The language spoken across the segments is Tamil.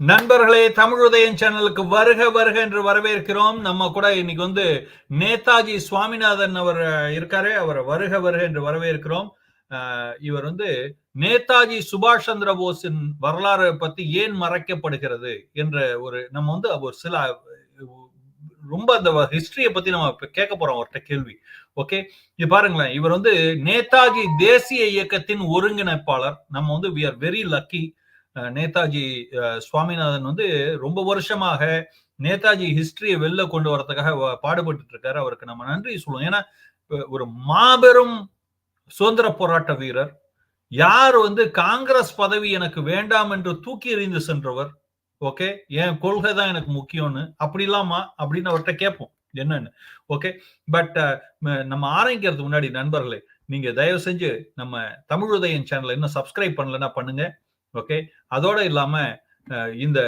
நண்பர்களே தமிழ் உதயம் சேனலுக்கு வருக வருக என்று வரவேற்கிறோம். நம்ம கூட இன்னைக்கு வந்து நேதாஜி சுவாமிநாதன் அவர் இருக்காரு. அவரை வருக வருக என்று வரவேற்கிறோம். இவர் வந்து நேதாஜி சுபாஷ் சந்திர போஸின் வரலாறு பத்தி ஏன் மறைக்கப்படுகிறது என்ற ஒரு நம்ம வந்து ஒரு சில ரொம்ப அந்த ஹிஸ்டரிய பத்தி நம்ம இப்ப கேட்க போறோம் அவர்கிட்ட கேள்வி. ஓகே இது பாருங்களேன். இவர் வந்து நேதாஜி தேசிய இயக்கத்தின் ஒருங்கிணைப்பாளர். நம்ம வந்து we are very lucky Netaji Swaminathan வந்து ரொம்ப வருஷமாக நேதாஜி ஹிஸ்டரியை வெளில கொண்டு வரதுக்காக பாடுபட்டு இருக்காரு அவருக்கு நம்ம நன்றி சொல்லுவோம். ஏன்னா ஒரு மாபெரும் சுதந்திர போராட்ட வீரர். யார் வந்து காங்கிரஸ் பதவி எனக்கு வேண்டாம் என்று தூக்கி எறிந்து சென்றவர்? ஓகே? என் கொள்கை தான் எனக்கு முக்கியம்னு. அப்படி இல்லாமா அப்படின்னு அவர்கிட்ட கேட்போம். என்னன்னு. ஓகே? பட் நம்ம ஆரம்பிக்கிறதுக்கு முன்னாடி நண்பர்களே நீங்க தயவு செஞ்சு நம்ம தமிழ் உதயன் சேனலை இன்னும் சப்ஸ்கிரைப் பண்ணலன்னா பண்ணுங்க. ஓகே அதோட இல்லாம இந்த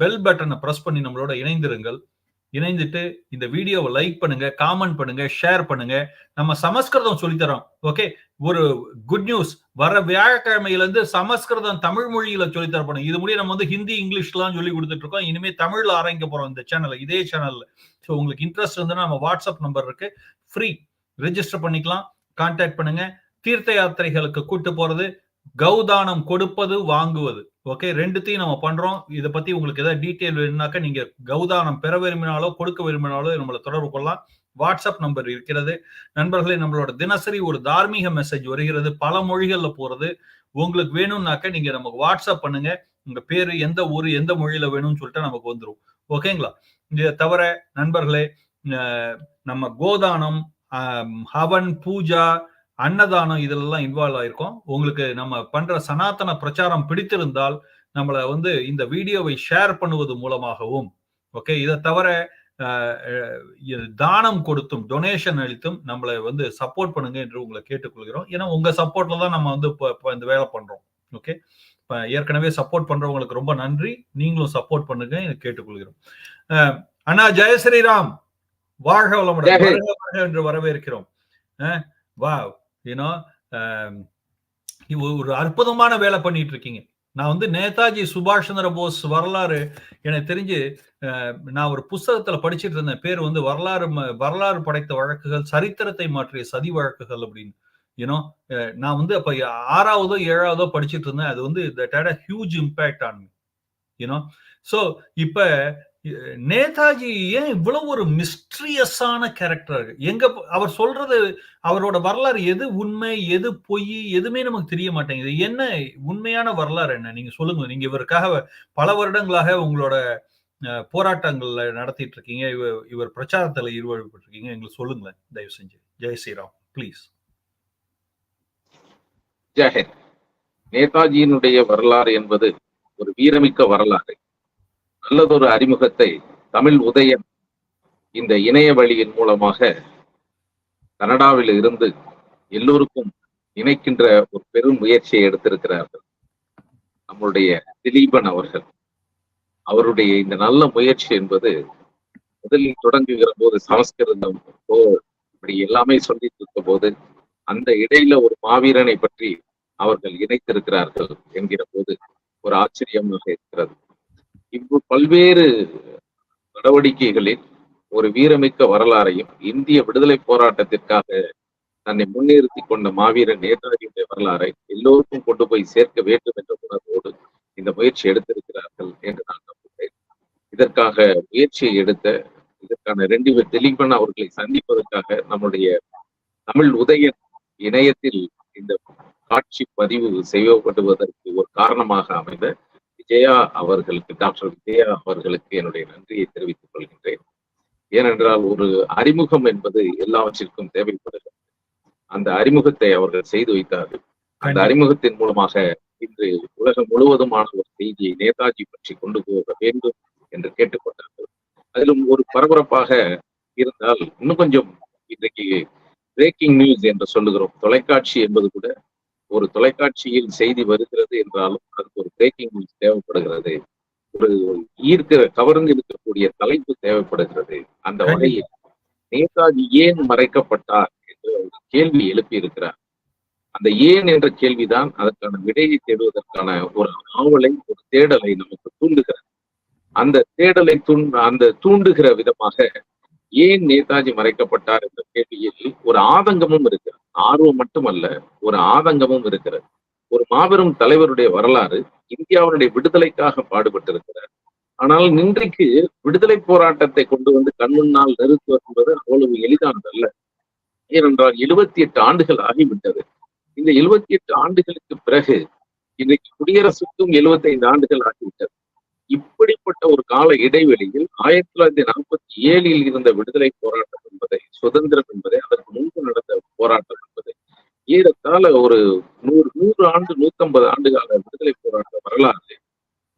பெல் பட்டனை ப்ரெஸ் பண்ணி நம்மளோட இணைந்திருங்கள். இணைந்துட்டு இந்த வீடியோவை லைக் பண்ணுங்க காமெண்ட் பண்ணுங்க ஷேர் பண்ணுங்க. நம்ம சமஸ்கிருதம் சொல்லித்தரோம். ஓகே ஒரு குட் நியூஸ் வர வியாழக்கிழமையில இருந்து சமஸ்கிருதம் தமிழ் மொழியில சொல்லித்தரப்படும் இது முடிய நம்ம வந்து ஹிந்தி இங்கிலீஷ்லாம் சொல்லி கொடுத்துட்டு இருக்கோம் இனிமே தமிழ்ல ஆரம்பிக்க போறோம் இந்த சேனல் இதே சேனல்ல ஸோ உங்களுக்கு இன்ட்ரெஸ்ட் இருந்ததுன்னா நம்ம வாட்ஸ்அப் நம்பர் இருக்கு. ஃப்ரீ ரெஜிஸ்டர் பண்ணிக்கலாம். கான்டாக்ட் பண்ணுங்க. தீர்த்த யாத்திரைகளுக்கு கூட்டு போறது. கௌதானம் கொடுப்பது வாங்குவது. ஓகே ரெண்டுத்தையும் நம்ம பண்றோம். இதை பத்தி உங்களுக்கு ஏதாவது டீட்டெயில் வேணும்னாக்கா நீங்க கௌதானம் பெற விரும்பினாலோ கொடுக்க விரும்பினாலோ நம்மளை தொடர்பு கொள்ளலாம். வாட்ஸ்அப் நம்பர் இருக்கிறது. நண்பர்களே நம்மளோட தினசரி ஒரு தார்மீக மெசேஜ் வருகிறது. பல மொழிகள்ல போறது. உங்களுக்கு வேணும்னாக்க நீங்க நமக்கு வாட்ஸ்அப் பண்ணுங்க. உங்க பேரு எந்த ஊர் எந்த மொழியில வேணும்னு சொல்லிட்டு நமக்கு வந்துடும் ஓகேங்களா இதை தவிர நண்பர்களே நம்ம கோதானம் ஹவன் பூஜா அன்னதானம் இதெல்லாம் இன்வால்வ் ஆயிருக்கோம். உங்களுக்கு நம்ம பண்ற சனாதன பிரச்சாரம் பிடித்திருந்தால் நம்மளை வந்து இந்த வீடியோவை ஷேர் பண்ணுவது மூலமாகவும் ஓகே இதை தவிர தானம் கொடுத்தும் டொனேஷன் அளித்தும் நம்மளை வந்து சப்போர்ட் பண்ணுங்க என்று உங்களை கேட்டுக்கொள்கிறோம். ஏன்னா உங்க சப்போர்ட்ல தான் நம்ம வந்து இப்போ இந்த வேலை பண்றோம் ஓகே இப்ப ஏற்கனவே சப்போர்ட் பண்றவங்களுக்கு ரொம்ப நன்றி. நீங்களும் சப்போர்ட் பண்ணுங்க கேட்டுக்கொள்கிறோம். அண்ணா ஜெய ஸ்ரீராம் வாழ்க வளமுடன் என்று வரவேற்கிறோம். வா ஏன்னா um, ஒரு அற்புதமான வேலை பண்ணிட்டு இருக்கீங்க நான் வந்து நேதாஜி சுபாஷ் சந்திர போஸ் வரலாறு எனக்கு தெரிஞ்சு நான் ஒரு புஸ்தகத்துல படிச்சுட்டு இருந்தேன். பேர் வந்து வரலாறு வரலாறு படைத்த வழக்குகள் சரித்திரத்தை மாற்றிய சதி வழக்குகள் அப்படின்னு. யூனோ நான் வந்து அப்ப ஆறாவதோ ஏழாவதோ படிச்சுட்டு இருந்தேன். அது வந்து that had a huge impact on me you know so இப்ப நேதாஜி ஏன் இவ்வளவு ஒரு மிஸ்ட்ரியஸான கேரக்டர் எங்க அவர் சொல்றது அவரோட வரலாறு எது உண்மை எது பொய் எதுவுமே நமக்கு தெரிய மாட்டேங்குது. என்ன உண்மையான வரலாறு என்ன? நீங்க சொல்லுங்க. நீங்க இவருக்காக பல வருடங்களாக உங்களோட போராட்டங்கள்ல நடத்திட்டு இருக்கீங்க இவர் இவர் பிரச்சாரத்துல ஈடுபட்டு இருக்கீங்க எங்களுக்கு சொல்லுங்களேன். தயவு செஞ்சு. ஜெய் ஸ்ரீராம். ப்ளீஸ் ஜெயஹிந்த் நேதாஜியினுடைய வரலாறு என்பது ஒரு வீரமிக்க வரலாறு. நல்லதொரு அறிமுகத்தை தமிழ் உதயம் இந்த இணைய வழியின் மூலமாக கனடாவில் இருந்து எல்லோருக்கும் இணைக்கின்ற ஒரு பெரும் முயற்சியை எடுத்திருக்கிறார்கள். நம்முடைய திலீபன் அவர்கள். அவருடைய இந்த நல்ல முயற்சி என்பது முதலில் தொடங்குகிற போது சமஸ்கிருதம் இப்படி எல்லாமே சொல்லிட்டு இருக்க போது அந்த இடையில ஒரு மாவீரனை பற்றி அவர்கள் இணைத்திருக்கிறார்கள் என்கிற போது ஒரு ஆச்சரியமாக இருக்கிறது. இவ்வு பல்வேறு நடவடிக்கைகளில் ஒரு வீரமிக்க வரலாறையும் இந்திய விடுதலை போராட்டத்திற்காக தன்னை முன்னிறுத்தி கொண்ட மாவீரன் நேதாஜியுடைய வரலாறை எல்லோருக்கும் கொண்டு போய் சேர்க்க வேண்டும் என்ற உணர்வோடு இந்த முயற்சி எடுத்திருக்கிறார்கள் என்று நான் நம்புகிறேன். இதற்காக முயற்சியை எடுத்த இதற்கான ரெண்டு பேர் தெளிவன் அவர்களை சந்திப்பதற்காக நம்முடைய தமிழ் உதயன் இணையத்தில் இந்த காட்சி பதிவு செய்யப்படுவதற்கு ஒரு காரணமாக அமைந்த விஜயா அவர்களுக்கு டாக்டர் விஜயா அவர்களுக்கு என்னுடைய நன்றியை தெரிவித்துக் கொள்கின்றேன். ஏனென்றால் ஒரு அறிமுகம் என்பது எல்லாவற்றிற்கும் தேவைப்படுகிறது. அந்த அறிமுகத்தை அவர்கள் செய்து வைத்தார்கள். அந்த அறிமுகத்தின் மூலமாக இன்று உலகம் முழுவதுமான ஒரு செய்தியை நேதாஜி பற்றி கொண்டு போக வேண்டும் என்று கேட்டுக்கொண்டார்கள். அதிலும் ஒரு பரபரப்பாக இருந்தால் இன்னும் கொஞ்சம் இன்றைக்கு பிரேக்கிங் நியூஸ் என்று சொல்லுகிறோம். தொலைக்காட்சி என்பது கூட ஒரு தொலைக்காட்சியில் செய்தி வருகிறது என்றாலும் அதுக்கு பிரேக்கிங் நியூஸ் தேவைப்படுகிறது. ஒரு ஈர்க்க கவர்ந்து இருக்கக்கூடிய தலைப்பு தேவைப்படுகிறது. அந்த வகையில் நேதாஜி ஏன் மறைக்கப்பட்டார் என்று ஒரு கேள்வி எழுப்பி இருக்கிறார் அந்த ஏன் என்ற கேள்விதான் அதற்கான விடையை தேடுவதற்கான ஒரு ஆவலை ஒரு தேடலை நமக்கு தூண்டுகிறது. அந்த தேடலை தூண் அந்த தூண்டுகிற விதமாக ஏன் நேதாஜி மறைக்கப்பட்டார் என்ற கேள்வியில் ஒரு ஆதங்கமும் இருக்கிறது. ஆர்வம் மட்டுமல்ல ஒரு ஆதங்கமும் இருக்கிறது. ஒரு மாபெரும் தலைவருடைய வரலாறு இந்தியாவுடைய விடுதலைக்காக பாடுபட்டிருக்கிறார். ஆனால் இன்றைக்கு விடுதலை போராட்டத்தை கொண்டு வந்து கண்முன்னால் நிறுத்துவது என்பது அவ்வளவு எளிதானதல்ல. ஏனென்றால் எழுபத்தி எட்டு ஆண்டுகள் ஆகிவிட்டது. இந்த எழுபத்தி எட்டு ஆண்டுகளுக்கு பிறகு இன்றைக்கு குடியரசுக்கும் 75 ஆண்டுகள் ஆகிவிட்டது. இப்படிப்பட்ட ஒரு கால இடைவெளியில் ஆயிரத்தி தொள்ளாயிரத்தி நாற்பத்தி ஏழில் இருந்த விடுதலை போராட்டம் என்பதை சுதந்திரம் என்பதை அதற்கு முன்பு நடந்த போராட்டம் ஏறத்தாழ ஒரு நூறு நூறு ஆண்டு நூத்தம்பது ஆண்டு கால விடுதலை போராட்ட வரலாறு.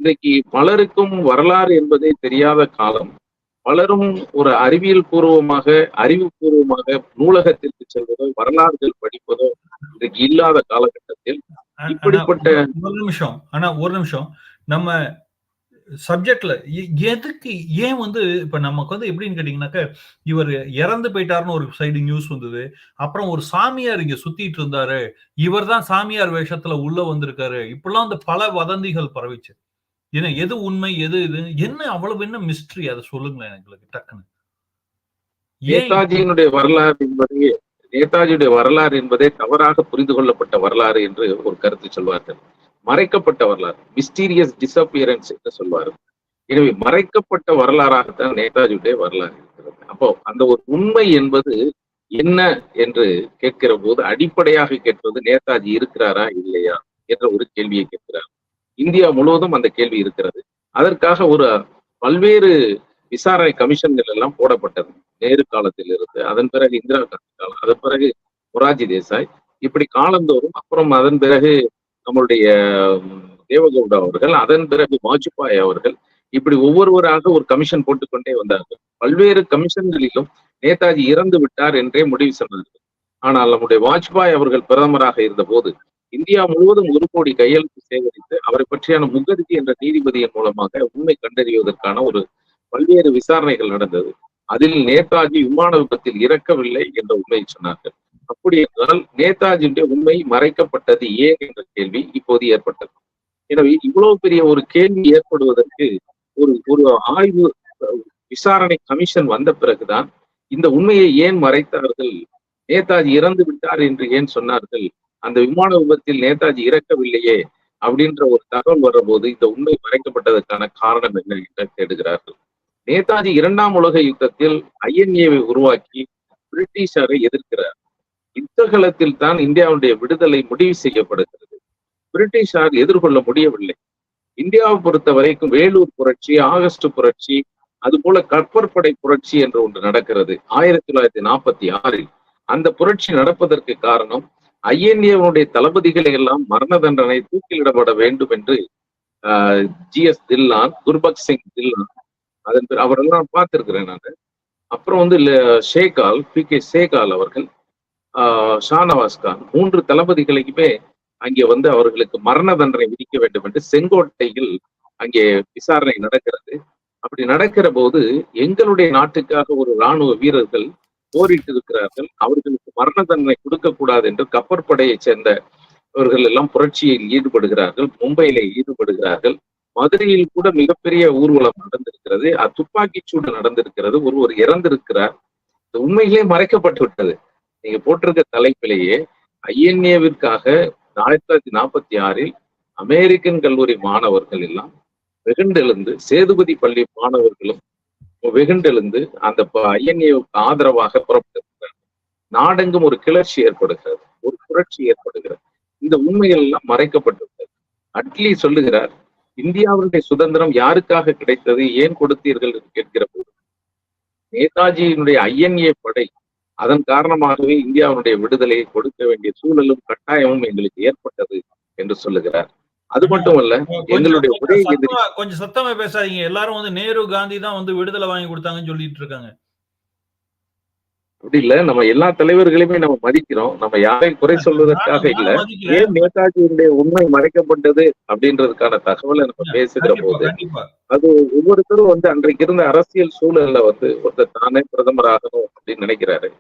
இன்றைக்கு பலருக்கும் வரலாறு என்பதே தெரியாத காலம். பலரும் ஒரு அறிவியல் பூர்வமாக அறிவுபூர்வமாக நூலகத்திற்கு செல்வதோ வரலாறுகள் படிப்பதோ இன்றைக்கு இல்லாத காலகட்டத்தில். இப்படிப்பட்ட ஒரு நிமிஷம். ஆனா ஒரு நிமிஷம். நம்ம சப்ஜெக்ட்ல எதுக்கு ஏன் வந்து இப்ப நமக்கு வந்து எப்படின்னு கேட்டீங்கன்னாக்க இவர் இறந்து போயிட்டாருன்னு ஒரு சைடு நியூஸ் வந்தது. அப்புறம் ஒரு சாமியார் இங்க சுத்திட்டு இருந்தாரு. இவர் தான் சாமியார் வேஷத்துல உள்ள வந்திருக்காரு. இப்படிலாம் வந்து பல வதந்திகள் பரவிச்சு. ஏன்னா எது உண்மை எது இது? என்ன அவ்வளவு என்ன மிஸ்ட்ரி அதை சொல்லுங்களேன் எங்களுக்கு டக்குன்னு. நேதாஜியினுடைய வரலாறு என்பதே நேதாஜியுடைய வரலாறு என்பதே தவறாக புரிந்து கொள்ளப்பட்ட வரலாறு என்று ஒரு கருத்து சொல்வார்கள். மறைக்கப்பட்ட வரலாறு மிஸ்டீரியஸ் டிசப்பியரன்ஸ் என்று சொல்வார்கள் எனவே மறைக்கப்பட்ட வரலாறாகத்தான் நேதாஜியுடைய வரலாறு இருக்கிறது. அப்போ அந்த ஒரு உண்மை என்பது என்ன என்று கேட்கிற போது அடிப்படையாக கேட்பது நேதாஜி இருக்கிறாரா இல்லையா என்ற ஒரு கேள்வியை கேட்கிறார். இந்தியா முழுவதும் அந்த கேள்வி இருக்கிறது. அதற்காக ஒரு பல்வேறு விசாரணை கமிஷன்கள் எல்லாம் போடப்பட்டது. நேரு காலத்தில் இருந்து அதன் பிறகு இந்திரா காந்தி காலம் அதன் பிறகு மொராஜி தேசாய் இப்படி காலந்தோறும் அப்புறம் அதன் பிறகு நம்மளுடைய தேவகவுடா அவர்கள் அதன் பிறகு வாஜ்பாய் அவர்கள் இப்படி ஒவ்வொருவராக ஒரு கமிஷன் போட்டுக்கொண்டே வந்தார்கள். பல்வேறு கமிஷன்களிலும் நேதாஜி இறந்து விட்டார் என்றே முடிவு சொன்னார்கள் ஆனால் நம்முடைய வாஜ்பாய் அவர்கள் பிரதமராக இருந்த போது இந்தியா முழுவதும் ஒரு கோடி கையெழுத்து சேகரித்து அவரை பற்றியான முகர்ஜி என்ற நீதிபதியின் மூலமாக உண்மை கண்டறிவதற்கான ஒரு பல்வேறு விசாரணைகள் நடந்தது. அதில் நேதாஜி விமான விபத்தில் இறக்கவில்லை என்ற உண்மையை சொன்னார்கள். அப்படி என்றால் நேதாஜியுடைய உண்மை மறைக்கப்பட்டது ஏன் என்ற கேள்வி இப்போது ஏற்பட்டது. எனவே இவ்வளவு பெரிய ஒரு கேள்வி ஏற்படுவதற்கு ஒரு ஒரு ஆய்வு விசாரணை கமிஷன் வந்த பிறகுதான் இந்த உண்மையை ஏன் மறைத்தார்கள் நேதாஜி இறந்து விட்டார் என்று ஏன் சொன்னார்கள் அந்த விமான விபத்தில் நேதாஜி இறக்கவில்லையே அப்படின்ற ஒரு தகவல் வர்றபோது இந்த உண்மை மறைக்கப்பட்டதற்கான காரணம் என்ன என்று தேடுகிறார்கள். நேதாஜி இரண்டாம் உலக யுத்தத்தில் ஐஎன்ஏவை உருவாக்கி பிரிட்டிஷாரை எதிர்க்கிறார். யுத்தகலத்தில் தான் இந்தியாவுடைய விடுதலை முடிவு செய்யப்படுகிறது. பிரிட்டிஷார் எதிர்கொள்ள முடியவில்லை. இந்தியாவை பொறுத்த வரைக்கும் வேலூர் புரட்சி ஆகஸ்ட் புரட்சி அது போல கப்பற்படை புரட்சி என்று ஒன்று நடக்கிறது. ஆயிரத்தி தொள்ளாயிரத்தி நாற்பத்தி ஆறில். அந்த புரட்சி நடப்பதற்கு காரணம் ஐஎன்ஏவனுடைய தளபதிகளை எல்லாம் மரண தண்டனை தூக்கிலிடப்பட வேண்டும் என்று ஜி எஸ் தில்லான் குர்பக் சிங் தில்லான் அதன் பிறகு அவரெல்லாம் பார்த்திருக்கிறேன் நான். அப்புறம் வந்து ஷேகால் பி கே ஷேகால் அவர்கள் ஷானவாஸ் கான் மூன்று தளபதிகளையுமே அங்கே வந்து அவர்களுக்கு மரண தண்டனை விதிக்க வேண்டும் என்று செங்கோட்டையில் அங்கே விசாரணை நடக்கிறது. அப்படி நடக்கிற போது எங்களுடைய நாட்டுக்காக ஒரு ராணுவ வீரர்கள் போரிட்டு இருக்கிறார்கள் அவர்களுக்கு மரண தண்டனை கொடுக்க கூடாது என்று கப்பற்படையைச் சேர்ந்த இவர்கள் எல்லாம் புரட்சியில் ஈடுபடுகிறார்கள் மும்பையில ஈடுபடுகிறார்கள். மதுரையில் கூட மிகப்பெரிய ஊர்வலம் நடந்திருக்கிறது. அது துப்பாக்கிச் சூடு நடந்திருக்கிறது. ஒருவர் இறந்திருக்கிறார். உண்மையிலே மறைக்கப்பட்டு விட்டது. நீங்க போட்டிருக்க தலைப்பிலேயே ஐஎன்ஏவிற்காக ஆயிரத்தி தொள்ளாயிரத்தி நாற்பத்தி ஆறில் அமெரிக்கன் கல்லூரி மாணவர்கள் எல்லாம் வெகுண்டெழுந்து சேதுபதி பள்ளி மாணவர்களும் வெகுண்டெழுந்து அந்த ஐஎன்ஏவுக்கு ஆதரவாக புறப்பட்டிருக்கிறார் நாடெங்கும் ஒரு கிளர்ச்சி ஏற்படுகிறது ஒரு புரட்சி ஏற்படுகிறது. இந்த உண்மைகள் எல்லாம் மறைக்கப்பட்டுள்ளது அட்லி சொல்லுகிறார் இந்தியாவுடைய சுதந்திரம் யாருக்காக கிடைத்தது? ஏன் கொடுத்தீர்கள்? என்று கேட்கிற போது நேதாஜியினுடைய ஐஎன்ஏ படை அதன் காரணமாகவே இந்தியாவுடைய விடுதலையை கொடுக்க வேண்டிய சூழலும் கட்டாயமும் எங்களுக்கு ஏற்பட்டது என்று சொல்லுகிறார். அது மட்டுமல்ல எங்களுடைய கொஞ்சம் சத்தமா பேசாதீங்க. எல்லாரும் வந்து நேரு காந்தி தான் வந்து விடுதலை வாங்கி கொடுத்தாங்கன்னு சொல்லிட்டு இருக்காங்க. அப்படி இல்ல நம்ம எல்லா தலைவர்களையுமே நம்ம மதிக்கிறோம் நம்ம யாரையும் குறை சொல்வதற்காக இல்ல. ஏன் நேதாஜியுடைய உண்மை மறைக்கப்பட்டது அப்படின்றதுக்கான தகவலை நம்ம பேசுகிற போது. அது ஒவ்வொருத்தரும் வந்து அன்றைக்கு இருந்த அரசியல் சூழல்ல வந்து ஒருத்தர் தானே பிரதமர் ஆகணும் அப்படின்னு நினைக்கிறாரு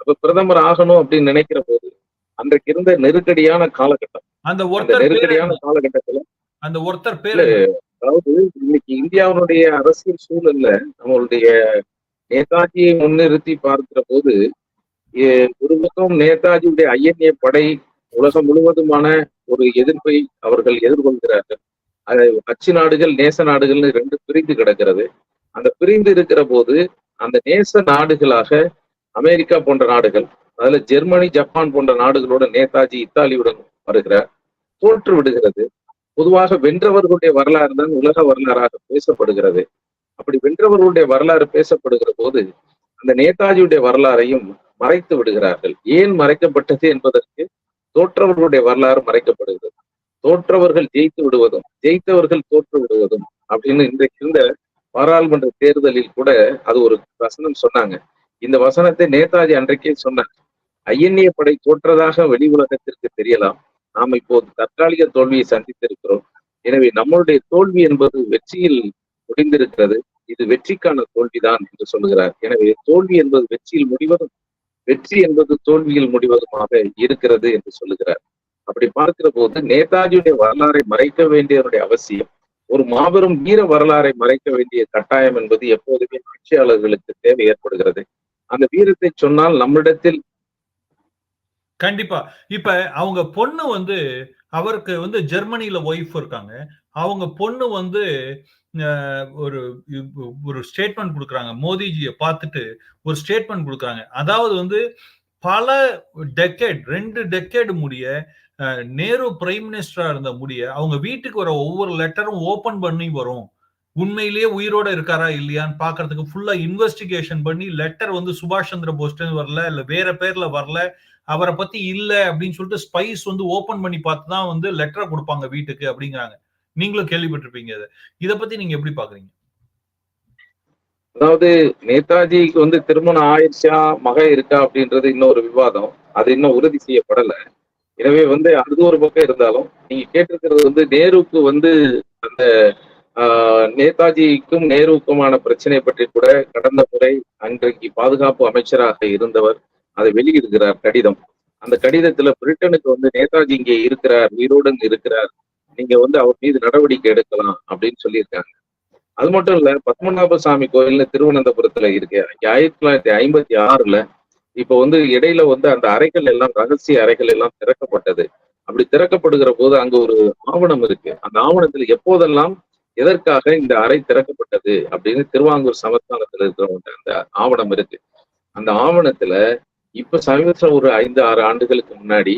அப்ப பிரதமர் ஆகணும் அப்படின்னு நினைக்கிற போது அன்றைக்கு இருந்த நெருக்கடியான காலகட்டம் அந்த நெருக்கடியான காலகட்டத்துல அந்த ஒருத்தர் பேர் அதாவது இன்னைக்கு இந்தியாவுடைய அரசியல் சூழல்ல நம்மளுடைய நேதாஜியை முன்னிறுத்தி பார்க்கிற போது ஒரு பக்கம் நேதாஜியுடைய ஐஎன்ஏ படை உலகம் முழுவதுமான ஒரு எதிர்ப்பை அவர்கள் எதிர்கொள்கிறார்கள். அது அச்சு நாடுகள் நேச நாடுகள்னு ரெண்டு பிரிந்து கிடக்கிறது. அந்த பிரிந்து இருக்கிற போது அந்த நேச நாடுகளாக அமெரிக்கா போன்ற நாடுகள் அதுல ஜெர்மனி ஜப்பான் போன்ற நாடுகளோட நேதாஜி இத்தாலியுடன் வருகிறார். தோற்று விடுகிறது பொதுவாக வென்றவர்களுடைய வரலாறு தான் உலக வரலாறாக பேசப்படுகிறது. அப்படி வென்றவர்களுடைய வரலாறு பேசப்படுகிற போது அந்த நேதாஜியுடைய வரலாறையும் மறைத்து விடுகிறார்கள். ஏன் மறைக்கப்பட்டது என்பதற்கு தோற்றவர்களுடைய வரலாறு மறைக்கப்படுகிறது. தோற்றவர்கள் ஜெயித்து விடுவதும் ஜெயித்தவர்கள் தோற்று விடுவதும் அப்படின்னு இன்றைக்கு இருந்த பாராளுமன்ற தேர்தலில் கூட அது ஒரு வசனம் சொன்னாங்க. இந்த வசனத்தை நேதாஜி அன்றைக்கே சொன்னார். ஐஎன்ஏ படை தோற்றதாக வெளி உலகத்திற்கு தெரியலாம். நாம் இப்போது தற்காலிக தோல்வியை சந்தித்திருக்கிறோம். எனவே நம்மளுடைய தோல்வி என்பது வெற்றியில் முடிந்திருக்கிறது. இது வெற்றிக்கான தோல்விதான் என்று சொல்லுகிறார். எனவே தோல்வி என்பது வெற்றியில் முடிவதும் வெற்றி என்பது தோல்வியில் முடிவதுமாக இருக்கிறது என்று சொல்லுகிறார். அப்படி பார்க்கிற போது நேதாஜியுடைய வரலாறை மறைக்க வேண்டியவருடைய அவசியம் ஒரு மாபெரும் வீர வரலாறை மறைக்க வேண்டிய கட்டாயம் என்பது எப்போதுமே ஆட்சியாளர்களுக்கு தேவை ஏற்படுகிறது. அந்த வீரத்தை சொன்னால் நம்மிடத்தில் கண்டிப்பா. இப்ப அவங்க பொண்ணு வந்து அவருக்கு வந்து ஜெர்மனில ஒய்ஃப் இருக்காங்க. அவங்க பொண்ணு வந்து ஒரு ஒரு ஸ்டேட்மெண்ட் கொடுக்குறாங்க. மோதிஜியை பார்த்துட்டு ஒரு ஸ்டேட்மெண்ட் கொடுக்குறாங்க. அதாவது வந்து பல டெக்கேட் ரெண்டு டெக்கேடு முடிய நேரு பிரைம் மினிஸ்டரா இருந்த முடிய அவங்க வீட்டுக்கு வர ஒவ்வொரு லெட்டரும் ஓபன் பண்ணி வரும். உண்மையிலேயே உயிரோட இருக்காரா இல்லையான்னு பாக்குறதுக்கு ஃபுல்லா இன்வெஸ்டிகேஷன் பண்ணி லெட்டர் வந்து சுபாஷ் சந்திர போஸ்டன் வரல இல்ல வேற பேர்ல வரல அவரை பத்தி இல்ல அப்படின்னு சொல்லிட்டு ஸ்பைஸ் வந்து ஓபன் பண்ணி பார்த்து தான் வந்து லெட்டரை கொடுப்பாங்க வீட்டுக்கு அப்படிங்கிறாங்க. நீங்களும் கேள்விப்பட்டிருப்பீங்க இதை இத பத்தி நீங்க எப்படி பாக்குறீங்க? அதாவது நேதாஜிக்கு வந்து திருமணம் ஆயிடுச்சா மக இருக்கா அப்படின்றது இன்னொரு விவாதம். அது இன்னும் உறுதி செய்யப்படல. எனவே வந்து அது ஒரு பக்கம் இருந்தாலும் நீங்க கேட்டிருக்கிறது வந்து நேருக்கு வந்து அந்த ஆஹ், நேதாஜிக்கும் நேருக்குமான பிரச்சனை பற்றி கூட கடந்த முறை அன்றைக்கு பாதுகாப்பு அமைச்சராக இருந்தவர் அதை வெளியிடுகிறார் கடிதம். அந்த கடிதத்துல பிரிட்டனுக்கு வந்து நேதாஜி இங்கே இருக்கிறார் உயிரோடு இருக்கிறார் நீங்க வந்து அவர் மீது நடவடிக்கை எடுக்கலாம் அப்படின்னு சொல்லியிருக்காங்க. அது மட்டும் இல்ல பத்மநாப சாமி கோயில்னு திருவனந்தபுரத்துல இருக்கு. ஆயிரத்தி தொள்ளாயிரத்தி ஐம்பத்தி ஆறுல இப்ப வந்து இடையில வந்து அந்த அறைகள் எல்லாம் ரகசிய அறைகள் எல்லாம் திறக்கப்பட்டது. அப்படி திறக்கப்படுகிற போது அங்க ஒரு ஆவணம் இருக்கு. அந்த ஆவணத்துல எப்போதெல்லாம் எதற்காக இந்த அறை திறக்கப்பட்டது அப்படின்னு திருவாங்கூர் சமஸ்தானத்துல இருக்கிறவங்க அந்த ஆவணம் இருக்கு. அந்த ஆவணத்துல இப்ப சமீபத்துல ஒரு ஐந்து ஆறு ஆண்டுகளுக்கு முன்னாடி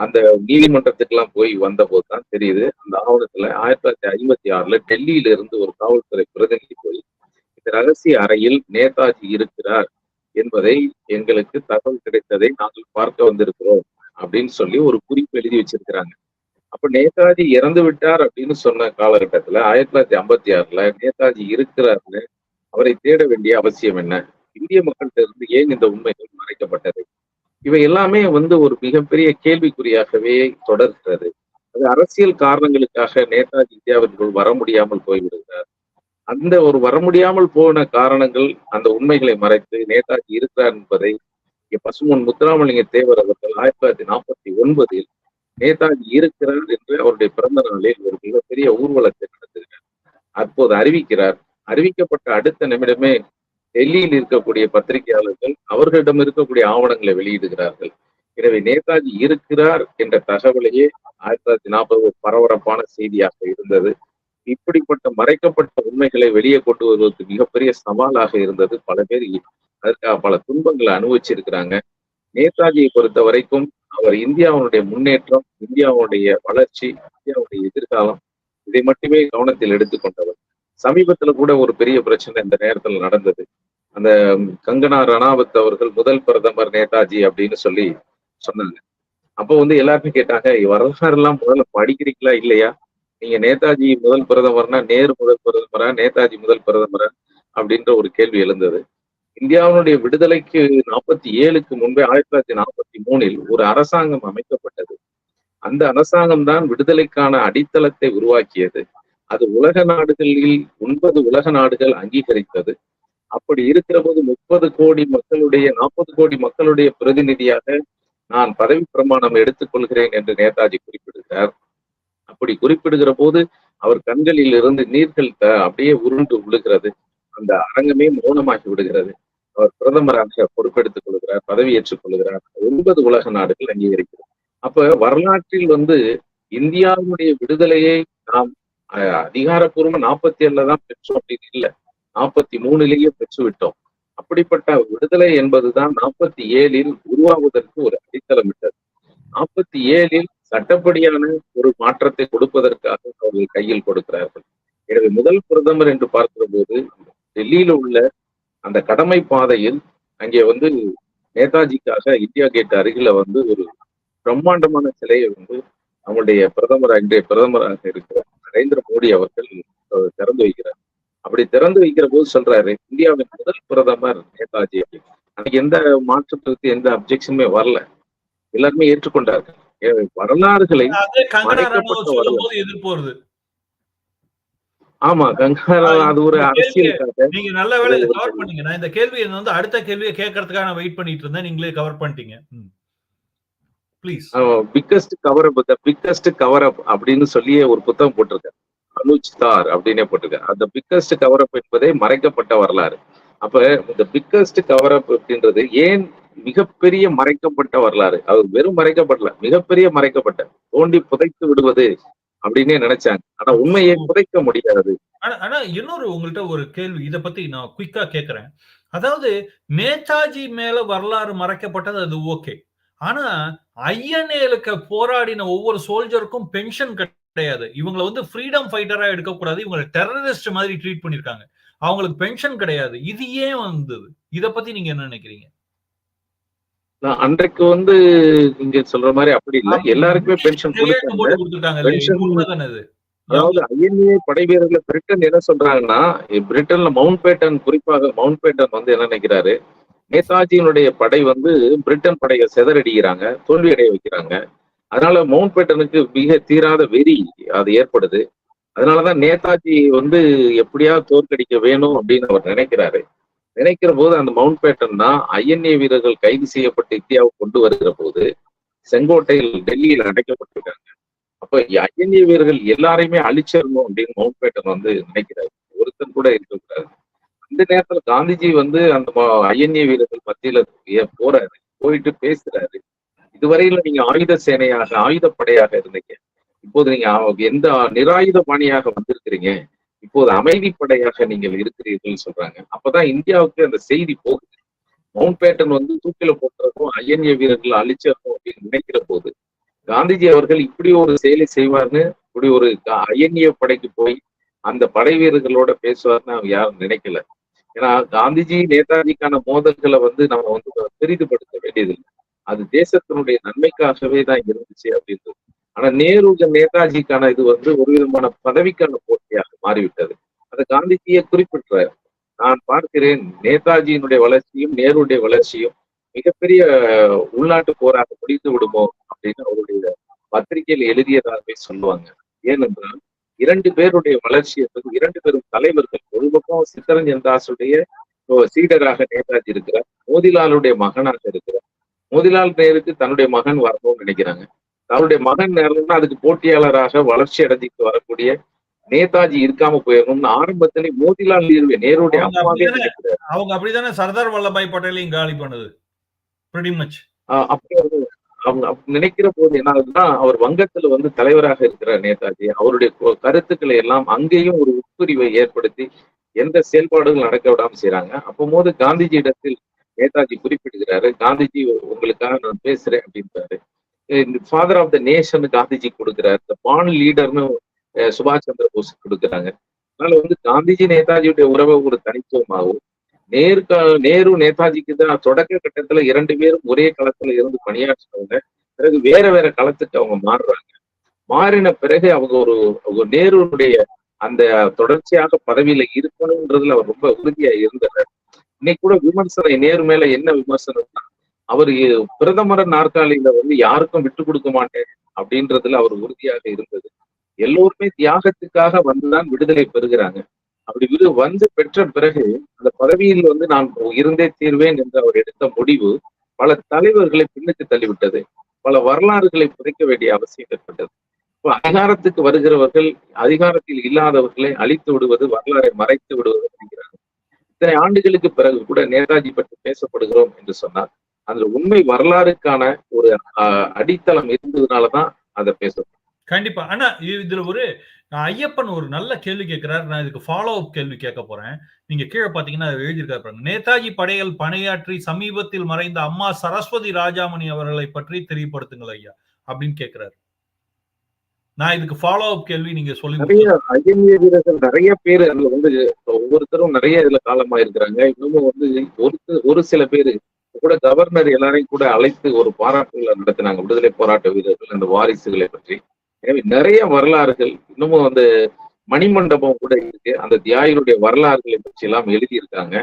அந்த நீதிமன்றத்துக்கெல்லாம் போய் வந்த தான் தெரியுது அந்த ஆவணத்துல ஆயிரத்தி தொள்ளாயிரத்தி ஐம்பத்தி ஆறுல டெல்லியில இருந்து ஒரு காவல்துறை பிரதிநிதி போய் இந்த ரகசிய அறையில் நேதாஜி இருக்கிறார் என்பதை எங்களுக்கு தகவல் கிடைத்ததை நாங்கள் பார்க்க வந்திருக்கிறோம் அப்படின்னு சொல்லி ஒரு குறிப்பு எழுதி வச்சிருக்கிறாங்க. அப்ப நேதாஜி இறந்து விட்டார் அப்படின்னு சொன்ன காலகட்டத்துல ஆயிரத்தி தொள்ளாயிரத்தி ஐம்பத்தி ஆறுல நேதாஜி இருக்கிறார்னு அவரை தேட வேண்டிய அவசியம் என்ன? இந்திய மக்கள்கிட்ட இருந்து ஏன் இந்த உண்மைகள் மறைக்கப்பட்டது? இவை எல்லாமே வந்து ஒரு மிகப்பெரிய கேள்விக்குறியாகவே தொடர்கிறது. அது அரசியல் காரணங்களுக்காக நேதாஜி இந்தியாவிற்குள் வர முடியாமல் போய்விடுகிறார். அந்த ஒரு வர முடியாமல் போன காரணங்கள் அந்த உண்மைகளை மறைத்து நேதாஜி இருக்கிறார் என்பதை பசுமன் முத்துராமலிங்க தேவர் அவர்கள் ஆயிரத்தி தொள்ளாயிரத்தி நாற்பத்தி ஒன்பதில் நேதாஜி இருக்கிறார் என்று அவருடைய பிறந்த நாளில் ஒரு மிகப்பெரிய ஊர்வலத்தை நடத்துகிறார். அப்போது அறிவிக்கிறார். அறிவிக்கப்பட்ட அடுத்த நிமிடமே டெல்லியில் இருக்கக்கூடிய பத்திரிகையாளர்கள் அவர்களிடம் இருக்கக்கூடிய ஆவணங்களை வெளியிடுகிறார்கள். எனவே நேதாஜி இருக்கிறார் என்ற தகவலையே ஆயிரத்தி தொள்ளாயிரத்தி நாற்பது ஒரு பரபரப்பான செய்தியாக இருந்தது. இப்படிப்பட்ட மறைக்கப்பட்ட உண்மைகளை வெளியே கொண்டு வருவது மிகப்பெரிய சவாலாக இருந்தது பல பேர். அதற்காக பல துன்பங்களை அனுபவிச்சிருக்கிறாங்க. நேதாஜியை பொறுத்த வரைக்கும் அவர் இந்தியாவுடைய முன்னேற்றம் இந்தியாவுடைய வளர்ச்சி இந்தியாவுடைய எதிர்காலம் இதை மட்டுமே கவனத்தில் எடுத்துக்கொண்டவர். சமீபத்துல கூட ஒரு பெரிய பிரச்சனை இந்த நேரத்துல நடந்தது. அந்த கங்கனா ரணாவத் அவர்கள் முதல் பிரதமர் நேதாஜி அப்படின்னு சொல்லி சொன்னாங்க. அப்போ வந்து எல்லாருமே கேட்டாங்க வரலாறு எல்லாம் முதல்ல படிக்கிறீங்களா இல்லையா? நீங்க நேதாஜி முதல் பிரதமர்னா நேரு முதல் பிரதமரா நேதாஜி முதல் பிரதமரா? அப்படின்ற ஒரு கேள்வி எழுந்தது. இந்தியாவினுடைய விடுதலைக்கு நாற்பத்தி ஏழுக்கு முன்பே ஆயிரத்தி தொள்ளாயிரத்தி நாற்பத்தி மூணில் ஒரு அரசாங்கம் அமைக்கப்பட்டது. அந்த அரசாங்கம் தான் விடுதலைக்கான அடித்தளத்தை உருவாக்கியது. அது உலக நாடுகளில் ஒன்பது உலக நாடுகள் அங்கீகரித்தது. அப்படி இருக்கிற போது முப்பது கோடி மக்களுடைய நாற்பது கோடி மக்களுடைய பிரதிநிதியாக நான் பதவி பிரமாணம் எடுத்துக்கொள்கிறேன் என்று நேதாஜி குறிப்பிடுகிறார். அப்படி குறிப்பிடுகிற போது அவர் கண்களில் இருந்து நீர்கள் த- அப்படியே உருண்டு விழுகிறது அந்த அரங்கமே மௌனமாகி விடுகிறது. அவர் பிரதமராக பொறுப்பெடுத்துக் கொள்கிறார் பதவியேற்றுக் கொள்கிறார். ஒன்பது உலக நாடுகள் அங்கீகரிக்கிறது. அப்ப வரலாற்றில் வந்து இந்தியாவுடைய விடுதலையை நாம் அதிகாரப்பூர்வம் நாற்பத்தி ஏழுல தான் பெற்றோம் அப்படின்னு இல்லை. நாற்பத்தி மூணுலேயே பெற்று விட்டோம். அப்படிப்பட்ட விடுதலை என்பதுதான் நாற்பத்தி ஏழில் உருவாவதற்கு ஒரு அடித்தளமிட்டது. நாற்பத்தி ஏழில் சட்டப்படியான ஒரு மாற்றத்தை கொடுப்பதற்காக அவர்கள் கையில் கொடுக்கிறார்கள். எனவே முதல் பிரதமர் என்று பார்க்கிற போது டெல்லியில உள்ள அந்த கடமை பாதையில் அங்கே வந்து நேதாஜிக்காக இந்தியா கேட் அருகில வந்து ஒரு பிரம்மாண்டமான சிலையை வந்து நம்முடைய பிரதமர் அன்றைய பிரதமராக இருக்கிற நரேந்திர மோடி அவர்கள் திறந்து வைக்கிறார். அப்படி திறந்து வைக்கிற போது சொல்றாரு இந்தியாவின் முதல் பிரதமர் நேதாஜி அப்படின்னு. எந்த மாற்றத்திற்கு எந்த அப்ஜெக்ஷனுமே வரல. எல்லாருமே ஏற்றுக்கொண்டார்கள். வரலாறுகளை எதிர்ப்பு ஆமா கங்கா அது ஒரு அரசியலுக்காக. நீங்க நல்ல வேலை கவர் பண்ணீங்க. நான் இந்த கேள்வி வந்து அடுத்த கேள்வியை கேட்கறதுக்காக நான் வெயிட் பண்ணிட்டு இருந்தேன். நீங்களே கவர் பண்ணிட்டீங்க. Biggest cover up the biggest cover up அப்படின்னு சொல்லியே ஒரு புத்தகம் போட்டிருக்காரு. அனுஜ் தார் அப்படின்னே போட்டிருக்காரு. அந்த பிக்கஸ்ட் கவர் அப் என்பதே மறைக்கப்பட்ட வரலாறு. அப்ப இந்த பிக்கஸ்ட் கவர் அப் அப்படின்றது ஏன் மிகப்பெரிய மறைக்கப்பட்ட வரலாறு? அது வெறும் மறைக்கப்படல மிகப்பெரிய மறைக்கப்பட்ட. தோண்டி புதைத்து விடுவது அப்படின்னே நினைச்சாங்க. ஆனா உண்மையை புதைக்க முடியாது. ஆனா ஆனா இன்னொரு உங்கள்ட்ட ஒரு கேள்வி இத பத்தி நான் குயிக்கா கேக்குறேன். அதாவது நேதாஜி மேல வரலாறு மறைக்கப்பட்டது அது ஓகே ஆனா ஐஎன்ஏலுக்கு போராடின ஒவ்வொரு சோல்ஜருக்கும் பென்ஷன் கிடையாது. இவங்களை வந்து ஃப்ரீடம் ஃபைட்டரா எடுக்கக்கூடாது. இவங்களை டெரரிஸ்ட் மாதிரி ட்ரீட் பண்ணிருக்காங்க. அவங்களுக்கு பென்ஷன் கிடையாது. இது ஏன் வந்தது? இத பத்தி நீங்க என்ன நினைக்கிறீங்க? நான் அன்றைக்கு வந்து நீங்க சொல்ற மாதிரி அப்படி இல்ல. எல்லாருக்குமே பென்ஷன் கொடுத்தாங்க. அதாவது ஐஎன்ஏ படை வீரர்களை பிரிட்டன் என்ன சொல்றாங்கன்னா பிரிட்டன்ல மவுண்ட் பேட்டன் குறிப்பாக மவுண்ட் பேட்டன் வந்து என்ன நினைக்கிறாரு? நேதாஜியினுடைய படை வந்து பிரிட்டன் படையை சிதறடிக்கிறாங்க தோல்வி அடைய வைக்கிறாங்க. அதனால மவுண்ட் பேட்டனுக்கு மிக தீராத வெறி அது ஏற்படுது. அதனாலதான் நேதாஜி வந்து எப்படியாவது தோற்கடிக்க வேணும் அப்படின்னு அவர் நினைக்கிறாரு. நினைக்கிற போது அந்த மவுண்ட் பேட்டன் தான் ஐஎன்ஏ வீரர்கள் கைது செய்யப்பட்டு இந்தியாவை கொண்டு வருகிற போது செங்கோட்டையில் டெல்லியில் அடைக்கப்பட்டிருக்காங்க. அப்ப ஐஎன்ஏ வீரர்கள் எல்லாரையுமே அழிச்சிடணும் அப்படின்னு மவுண்ட் பேட்டன் வந்து நினைக்கிறாரு. ஒருத்தன் கூட இருக்கக்கூடாது. அந்த நேரத்துல காந்திஜி வந்து அந்த ஐஎன்ஏ வீரர்கள் மத்தியில போறாரு? போயிட்டு பேசுறாரு. இதுவரையில நீங்க ஆயுத சேனையாக ஆயுதப்படையாக இருந்தீங்க. இப்போது நீங்க எந்த நிராயுத பாணியாக வந்திருக்கிறீங்க? இப்போது அமைதிப்படையாக நீங்கள் இருக்கிறீர்கள் சொல்றாங்க. அப்பதான் இந்தியாவுக்கு அந்த செய்தி போகுது. மவுண்ட் பேட்டன் வந்து தூக்கில போட்டுறதும் ஐஎன்ஏ வீரர்கள் அழிச்சிடணும் அப்படின்னு நினைக்கிற போது காந்திஜி அவர்கள் இப்படி ஒரு செயலை செய்வார்னு இப்படி ஒரு ஐஎன்ஏ படைக்கு போய் அந்த படை வீரர்களோட பேசுவார்னு அவங்க யாரும் நினைக்கல. ஏன்னா காந்திஜி நேதாஜிக்கான மோதல்களை வந்து நம்ம வந்து பெரிதுபடுத்த வேண்டியதில்லை. அது தேசத்தினுடைய நன்மைக்காகவே தான் இருந்துச்சு அப்படின்றது. ஆனா நேருஜ நேதாஜிக்கான இது வந்து ஒரு விதமான பதவிக்கான போட்டியாக மாறிவிட்டது. அதை காந்திஜியை குறிப்பிட்டார். நான் பார்க்கிறேன் நேதாஜியினுடைய வளர்ச்சியும் நேருடைய வளர்ச்சியும் மிகப்பெரிய உள்நாட்டு போராக முடிந்து விடுமோ அப்படின்னு அவருடைய பத்திரிகையில் எழுதியதாகவே சொல்லுவாங்க. ஏனென்றால் இரண்டு பேருடைய வளர்ச்சி என்பது இரண்டு பேரும் தலைவர்கள் ஒரு பக்கம் சித்தரஞ்சன் தாஸுடைய சீடராக நேதாஜி இருக்கிறார் மோதிலாலுடைய மகனாக இருக்கிறார். மோதிலால் நேருக்கு தன்னுடைய மகன் வரணும்னு நினைக்கிறாங்க. தன்னுடைய மகன் நேரம்னா அதுக்கு போட்டியாளராக வளர்ச்சி அடைஞ்சிட்டு வரக்கூடிய நேதாஜி இருக்காம போயிடணும்னு ஆரம்பத்திலே மோதிலால் நேரு நேருடைய அவங்க அம்மாவே அப்படிதானே சர்தார் வல்லபாய் பட்டேலையும் காலி பண்ணுது அப்படி அவங்க அப்படி நினைக்கிற போது என்ன ஆகுதுன்னா அவர் வங்கத்துல வந்து தலைவராக இருக்கிற நேதாஜி அவருடைய கருத்துக்களை எல்லாம் அங்கேயும் ஒரு உட்பிரிவை ஏற்படுத்தி எந்த செயல்பாடுகள் நடக்க விடாம செய்யறாங்க அப்போது காந்திஜி இடத்தில் நேதாஜி குறிப்பிடுகிறாரு காந்திஜி உங்களுக்காக நான் பேசுறேன் அப்படின்றாரு. இந்த father of the nation Gandhiji கொடுக்குறாரு. இந்த பான் லீடர்னு சுபாஷ் சந்திர போஸ் கொடுக்குறாங்க. அதனால வந்து காந்திஜி நேதாஜியுடைய உறவை ஒரு தனித்துவமாகவும் நேரு நேரு நேதாஜிக்கு தான் தொடக்க கட்டத்துல இரண்டு பேரும் ஒரே களத்துல இருந்து பணியாற்றினவங்க. பிறகு வேற வேற களத்துக்கு அவங்க மாறுறாங்க. மாறின பிறகு அவங்க ஒரு ஒரு நேருனுடைய அந்த தொடர்ச்சியாக பதவியில இருக்கணும்ன்றதுல அவர் ரொம்ப உறுதியா இருந்தார். இன்னைக்கு கூட விமர்சனம் நேரு மேல என்ன விமர்சனம்னா அவர் பிரதமர் நாற்காலியில வந்து யாருக்கும் விட்டு கொடுக்க மாட்டேன் அப்படின்றதுல அவர் உறுதியாக இருந்தது. எல்லோருமே தியாகத்துக்காக வந்துதான் விடுதலை பெறுகிறாங்க. அப்படி விடு வந்து பெற்ற பிறகு அந்த பதவியில் வந்து நான் இருந்தே தீர்வேன் என்று அவர் எடுத்த முடிவு பல தலைவர்களை பின்னுக்கு தள்ளிவிட்டது. பல வரலாறுகளை புதைக்க வேண்டிய அவசியம் ஏற்பட்டது. இப்போ அதிகாரத்துக்கு வருகிறவர்கள் அதிகாரத்தில் இல்லாதவர்களை அழித்து விடுவது வரலாறை மறைத்து விடுவது அப்படிங்கிறாங்க இத்தனை ஆண்டுகளுக்கு பிறகு கூட நேதாஜி பற்றி பேசப்படுகிறோம் என்று சொன்னார் அதுல உண்மை வரலாறுக்கான ஒரு அடித்தளம் இருந்ததுனாலதான் அதை பேசப்படும். கண்டிப்பா. ஆனா இதுல ஒரு ஐயப்பன் ஒரு நல்ல கேள்வி கேட்கிறார். நான் இதுக்கு ஃபாலோ அப் கேள்வி கேட்க போறேன். நீங்க கீழே பாத்தீங்கன்னா அது எழுதியிருக்காரு பாருங்க. நேதாஜி படைகள் பணியாற்றி சமீபத்தில் மறைந்த அம்மா சரஸ்வதி ராஜாமணி அவர்களை பற்றி தெரியப்படுத்துங்கள் ஐயா அப்படின்னு கேட்கிறாரு. நான் இதுக்கு ஃபாலோ அப் கேள்வி நீங்க சொல்லி நிறைய ஐஎன்ஏ வீரர்கள் நிறைய பேர் அதுல வந்து ஒவ்வொருத்தரும் நிறைய இதுல காலமா இருக்கிறாங்க இன்னமும் வந்து ஒரு ஒரு சில பேர் கூட கவர்னர் எல்லாரையும் கூட அழைத்து ஒரு பாராட்டுகளை நடத்தினாங்க. விடுதலை போராட்ட வீரர்கள் அந்த வாரிசுகளை பற்றி. எனவே நிறைய வரலாறுகள் இன்னமும் வந்து மணிமண்டபம் கூட இருக்கு. அந்த தியாகிகளுடைய வரலாறுகளை பற்றி எல்லாம் எழுதியிருக்காங்க.